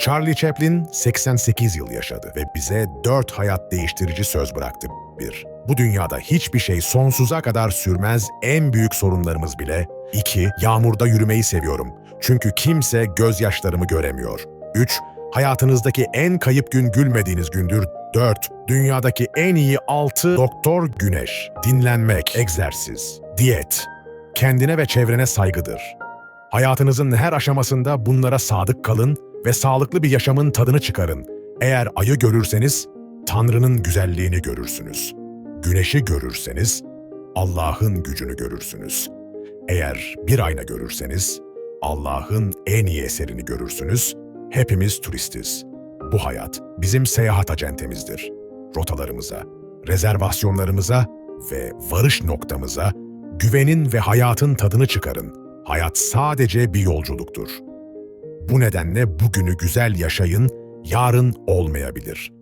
Charlie Chaplin 88 yıl yaşadı ve bize 4 hayat değiştirici söz bıraktı. 1. Bu dünyada hiçbir şey sonsuza kadar sürmez en büyük sorunlarımız bile. 2. Yağmurda yürümeyi seviyorum. Çünkü kimse gözyaşlarımı göremiyor. 3. Hayatınızdaki en kayıp gün gülmediğiniz gündür. 4. Dünyadaki en iyi 6 doktor güneş. Dinlenmek, egzersiz, diyet. Kendine ve çevrene saygıdır. Hayatınızın her aşamasında bunlara sadık kalın ve sağlıklı bir yaşamın tadını çıkarın. Eğer ayı görürseniz, Tanrı'nın güzelliğini görürsünüz. Güneşi görürseniz, Allah'ın gücünü görürsünüz. Eğer bir ayna görürseniz, Allah'ın en iyi eserini görürsünüz. Hepimiz turistiz. Bu hayat bizim seyahat acentemizdir. Rotalarımıza, rezervasyonlarımıza ve varış noktamıza güvenin ve hayatın tadını çıkarın. Hayat sadece bir yolculuktur. Bu nedenle bugünü güzel yaşayın, yarın olmayabilir.